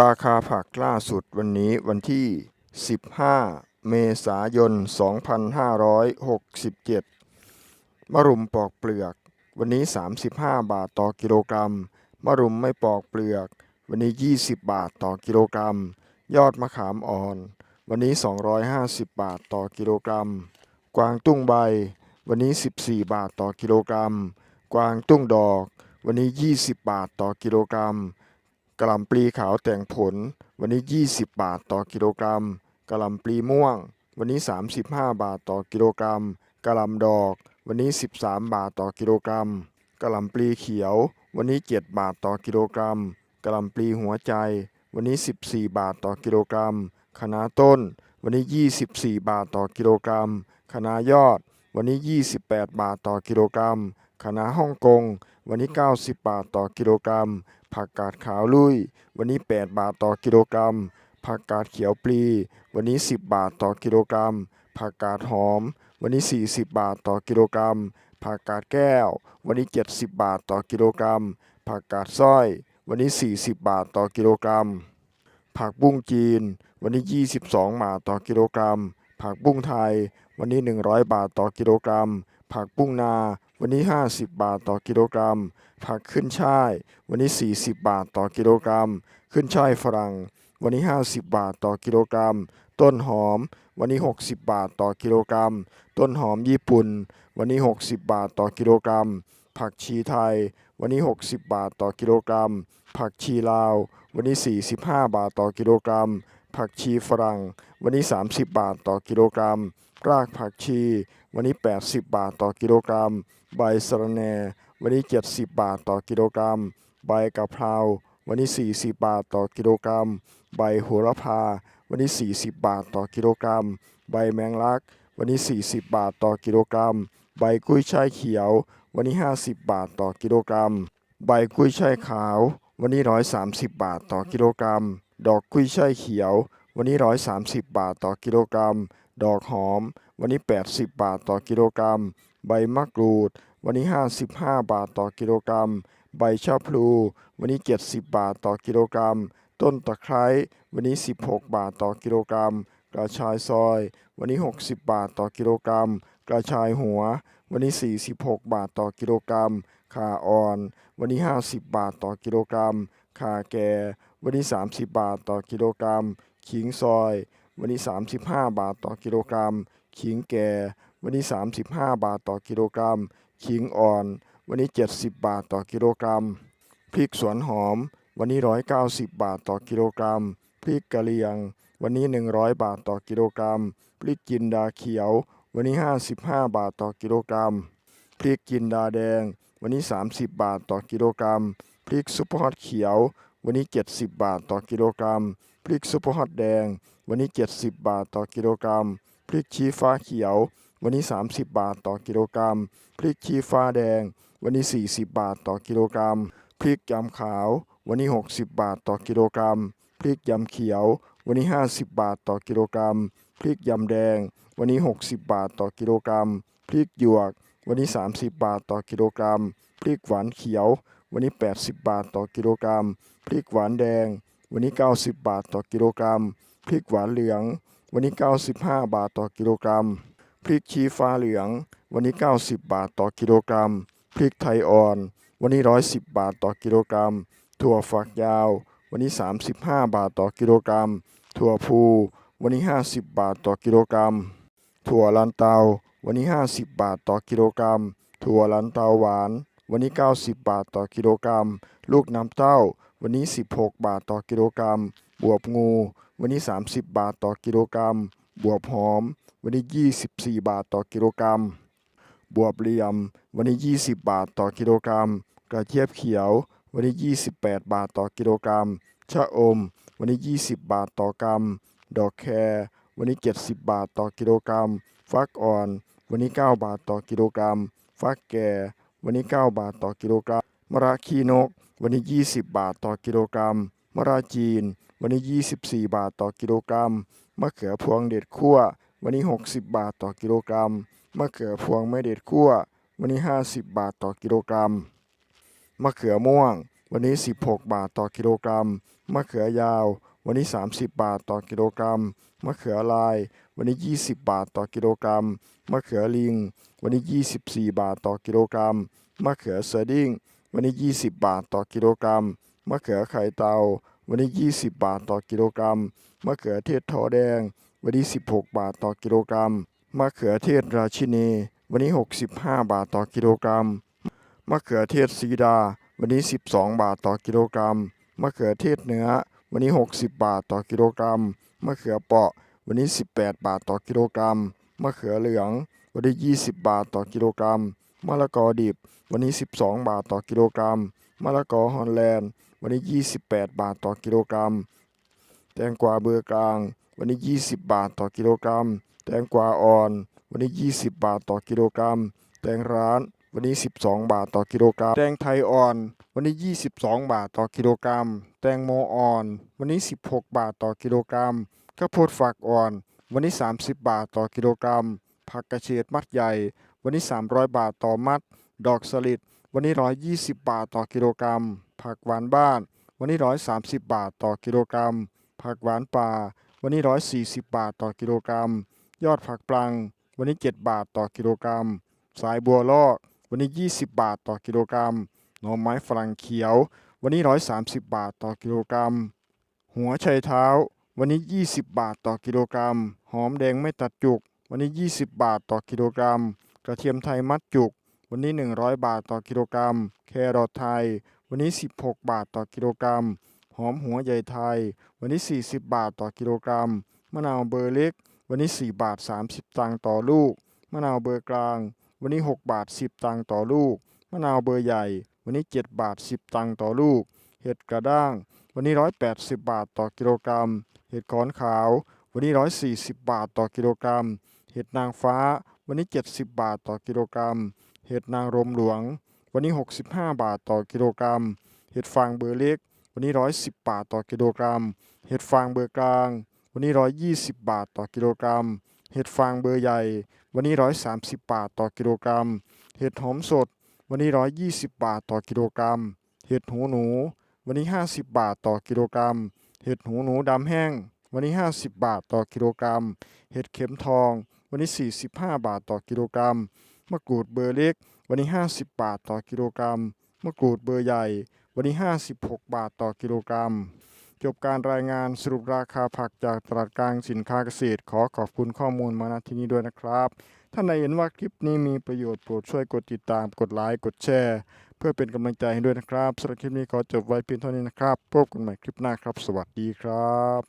ราคาผักล่าสุดวันนี้วันที่ 15 เมษายน 2567 มะรุมปอกเปลือก วันนี้ 35 บาทต่อกิโลกรัม มะรุมไม่ปอกเปลือก วันนี้ 20 บาทต่อกิโลกรัม ยอดมะขามอ่อน วันนี้ 250 บาทต่อกิโลกรัม กวางตุ้งใบ วันนี้ 14 บาทต่อกิโลกรัม กวางตุ้งดอก วันนี้ 20 บาทต่อกิโลกรัม กะหล่ำปลีขาวแต่งผล วันนี้ 20 บาทต่อกิโลกรัมกะหล่ำปลีม่วง วันนี้ 35 บาทต่อกิโลกรัมกะหล่ำดอก วันนี้ 13 บาทต่อกิโลกรัมกะหล่ำปลีเขียว วันนี้ 7 บาทต่อกิโลกรัมกะหล่ำปลีหัวใจ วันนี้ 14 บาทต่อกิโลกรัมคะน้าต้น วันนี้ 24 บาทต่อกิโลกรัมคะน้ายอด วันนี้ 28 บาทต่อกิโลกรัมคะน้าฮ่องกง วันนี้ 90 บาทต่อกิโลกรัม ผักกาดขาวลุย วันนี้ 8 บาทต่อกิโลกรัม ผักกาดเขียวปลี วันนี้ 10 บาทต่อกิโลกรัม ผักกาดหอม วันนี้ 40 บาทต่อกิโลกรัม ผักกาดแก้ว วันนี้ 70 บาทต่อกิโลกรัม ผักกาดสร้อย วันนี้ 40 บาทต่อกิโลกรัม ผักบุ้งจีน วันนี้ 22 บาทต่อกิโลกรัม ผักบุ้งไทย วันนี้ 100 บาทต่อกิโลกรัม ผักบุ้งนา วันนี้ 50 บาทต่อกิโลกรัม ผักขึ้นช่าย วันนี้ 40 บาทต่อกิโลกรัม ขึ้นช่ายฝรั่ง วันนี้ 50 บาทต่อกิโลกรัม ต้นหอม วันนี้ 60 บาทต่อกิโลกรัม ต้นหอมญี่ปุ่น วันนี้ 60 บาทต่อกิโลกรัม ผักชีไทย วันนี้ 60 บาทต่อกิโลกรัม ผักชีลาว วันนี้ 45 บาทต่อกิโลกรัม ผักชีฝรั่ง วันนี้ 30 บาทต่อกิโลกรัม รากผักชี วันนี้ 80 บาทต่อกิโลกรัม ใบสะระแหน่วันนี้ 70 บาทต่อกิโลกรัม ใบกะเพราวันนี้ 40 บาทต่อกิโลกรัม ใบโหระพา วันนี้ 40 บาทต่อกิโลกรัม ใบแมงลัก วันนี้ 40 บาทต่อกิโลกรัม ใบกุ้ยช่ายเขียว วันนี้ 50 บาทต่อกิโลกรัม ใบกุ้ยช่ายขาว วันนี้ 130 บาทต่อกิโลกรัม ดอกกุ้ยช่ายเขียว วันนี้ 130 บาทต่อกิโลกรัม ดอกหอม วันนี้ 80 บาทต่อกิโลกรัม ใบมะกรูด วันนี้ 55 บาทต่อกิโลกรัม ใบชะพลู วันนี้ 70 บาทต่อกิโลกรัม ต้นตะไคร้ วันนี้ 16 บาทต่อกิโลกรัม กระชายซอย วันนี้ 60 บาทต่อกิโลกรัม กระชายหัว วันนี้ 46 บาทต่อกิโลกรัมข่าอ่อน วันนี้ 50 บาทต่อกิโลกรัมข่าแก่ วันนี้ 30 บาทต่อกิโลกรัม ขิงซอย วันนี้ 35 บาทต่อกิโลกรัม ขิงแก่ วันนี้ 35 บาทต่อกิโลกรัม ขิงอ่อน วันนี้ 70 บาทต่อกิโลกรัม พริกสวนหอม วันนี้ 190 บาทต่อกิโลกรัม พริกกะเหรี่ยง วันนี้ 100 บาทต่อกิโลกรัม พริกจินดาเขียว วันนี้ 55 บาทต่อกิโลกรัม พริกจินดาแดง วันนี้ 30 บาทต่อกิโลกรัม พริกซุปเปอร์ฮอตเขียว วันนี้ 70 บาทต่อกิโลกรัม พริกซุปเปอร์ฮอตแดง วันนี้ 70 บาทต่อกิโลกรัม พริกชี้ฟ้าเขียว วันนี้ 30 บาทต่อกิโลกรัม พริกชี้ฟ้าแดง วันนี้ 40 บาทต่อกิโลกรัม พริกยำขาว วันนี้ 60 บาทต่อกิโลกรัม พริกยำเขียว วันนี้ 50 บาทต่อกิโลกรัม พริกยำแดง วันนี้ 60 บาทต่อกิโลกรัม พริกหยวก วันนี้ 30 บาทต่อกิโลกรัม พริกหวานเขียว วันนี้ 80 บาทต่อกิโลกรัม พริกหวานแดง วันนี้ 90 บาทต่อกิโลกรัม พริกหวานเหลือง วันนี้ 95 บาทต่อกิโลกรัม พริกชี้ฟ้าเหลือง วันนี้ 90 บาทต่อกิโลกรัม พริกไทยอ่อน วันนี้ 110 บาทต่อกิโลกรัม ถั่วฝักยาว วันนี้ 35 บาทต่อกิโลกรัม ถั่วพูวันนี้ 50 บาทต่อกิโลกรัม ถั่วลันเตา วันนี้ 50 บาทต่อกิโลกรัม ถั่วลันเตาหวาน วันนี้ 90 บาทต่อกิโลกรัม ลูกน้ำเต้า วันนี้ 16 บาทต่อกิโลกรัม บวบงู วันนี้ 30 บาทต่อกิโลกรัม บวบหอม วันนี้ 24 บาทต่อกิโลกรัม บวบเหลี่ยม วันนี้ 20 บาทต่อกิโลกรัม กระเทียบเขียว วันนี้ 28 บาทต่อกิโลกรัม ชะอม วันนี้ 20 บาทต่อกรัม ดอกแครวันนี้ 70 บาทต่อกิโลกรัม ฟักอ่อน วันนี้ 9 บาทต่อกิโลกรัม ฟักแก่ วันนี้ 9 บาทต่อกิโลกรัม มะระขี้นก วันนี้ 20 บาทต่อกิโลกรัม มะระจีน วันนี้ 24 บาทต่อกิโลกรัม มะเขือพวงเด็ดคั่ว วันนี้ 60 บาทต่อกิโลกรัมมะเขือพวงไม่เด็ดคั่ววันนี้ 50 บาทต่อกิโลกรัมมะเขือม่วง วันนี้ 16 บาทต่อกิโลกรัมมะเขือยาว วันนี้ 30 บาทต่อกิโลกรัมมะเขือลาย วันนี้ 20 บาทต่อกิโลกรัมมะเขือลิง วันนี้ 24 บาทต่อกิโลกรัมมะเขือเสดิ้งวันนี้ 20 บาทต่อกิโลกรัมมะเขือไข่เตา วันนี้ 20 บาทต่อกิโลกรัมมะเขือเทศทอแดง วันนี้ 16 บาทต่อกิโลกรัม มะเขือเทศราชินี วันนี้ 65 บาทต่อกิโลกรัม มะเขือเทศสีดา วันนี้ 12 บาทต่อกิโลกรัม มะเขือเทศเนื้อ วันนี้ 60 บาทต่อกิโลกรัม มะเขือเปาะ วันนี้ 18 บาทต่อกิโลกรัม มะเขือเหลือง วันนี้ 20 บาทต่อกิโลกรัม มะละกอดิบ วันนี้ 12 บาทต่อกิโลกรัม มะละกอฮอลแลนด์ วันนี้ 28 บาทต่อกิโลกรัม แตงกวาเบอร์กลาง วันนี้ 20 บาทต่อกิโลกรัม แตงกวาอ่อน วันนี้ 20 บาทต่อกิโลกรัม แตงร้านวันนี้ 12 บาทต่อกิโลกรัม แตงไทยอ่อน วันนี้ 22 บาทต่อกิโลกรัม แตงโมอ่อน วันนี้ 16 บาทต่อกิโลกรัม ข้าวโพดฝักอ่อน วันนี้ 30 บาทต่อกิโลกรัม ผักกระเฉดมัดใหญ่ วันนี้ 300 บาทต่อมัด ดอกสลิด วันนี้ 120 บาทต่อกิโลกรัม ผักหวานบ้าน วันนี้ 130 บาทต่อกิโลกรัม ผักหวานป่า วันนี้ 140 บาทต่อกิโลกรัม ยอดผักปลัง วันนี้ 7 บาทต่อกิโลกรัม สายบัวลอก วันนี้ 20 บาทต่อกิโลกรัม หน่อไม้ฝรั่งเขียว วันนี้ 130 บาทต่อกิโลกรัม หัวไชเท้า วันนี้ 20 บาทต่อกิโลกรัม หอมแดงไม่ตัดจุก วันนี้ 20 บาทต่อกิโลกรัม กระเทียมไทยมัดจุก วันนี้ 100 บาทต่อกิโลกรัม แครอทไทย วันนี้ 16 บาทต่อกิโลกรัม หอมหัวใหญ่ไทย วันนี้ 40 บาทต่อกิโลกรัม มะนาวเบอร์เล็ก วันนี้ 4 บาท 30 ตังค์ต่อลูก มะนาวเบอร์กลาง วันนี้ 6 บาท 10 ตังค์ต่อลูก มะนาวเบอร์ใหญ่ วันนี้ 7 บาท 10 ตังค์ต่อลูก เห็ดกระด้าง วันนี้ 180 บาทต่อกิโลกรัม เห็ดขอนขาว วันนี้ 140 บาทต่อกิโลกรัม เห็ดนางฟ้า วันนี้ 70 บาทต่อกิโลกรัม เห็ดนางรมหลวง วันนี้ 65 บาทต่อกิโลกรัม เห็ดฟางเบอร์เล็ก วันนี้ 110 บาทต่อกิโลกรัม เห็ดฟางเบอร์กลาง วันนี้ 120 บาทต่อกิโลกรัม เห็ดฟางเบอร์ใหญ่ วันนี้ 130 บาทต่อกิโลกรัม เห็ดหอมสด วันนี้ 120 บาทต่อกิโลกรัม เห็ดหูหนู วันนี้ 50 บาทต่อกิโลกรัม เห็ดหูหนูดำแห้ง วันนี้ 50 บาทต่อกิโลกรัม เห็ดเข็มทอง วันนี้ 45 บาทต่อกิโลกรัม มะกรูดเบอร์เล็ก วันนี้ 50 บาทต่อกิโลกรัม มะกรูดเบอร์ใหญ่ วันนี้ 56 บาทต่อกิโลกรัม จบการรายงานสรุปราคาผักจากตลาดกลางสินค้าเกษตร ขอขอบคุณข้อมูลมาณที่นี้ด้วยนะครับท่านใดเห็นว่าคลิปนี้มีประโยชน์โปรดช่วยกดติดตามกดไลค์กดแชร์ เพื่อเป็นกำลังใจให้ด้วยนะครับสำหรับคลิปนี้ขอจบไว้เพียงเท่านี้นะครับพบกันใหม่คลิปหน้าครับ สวัสดีครับ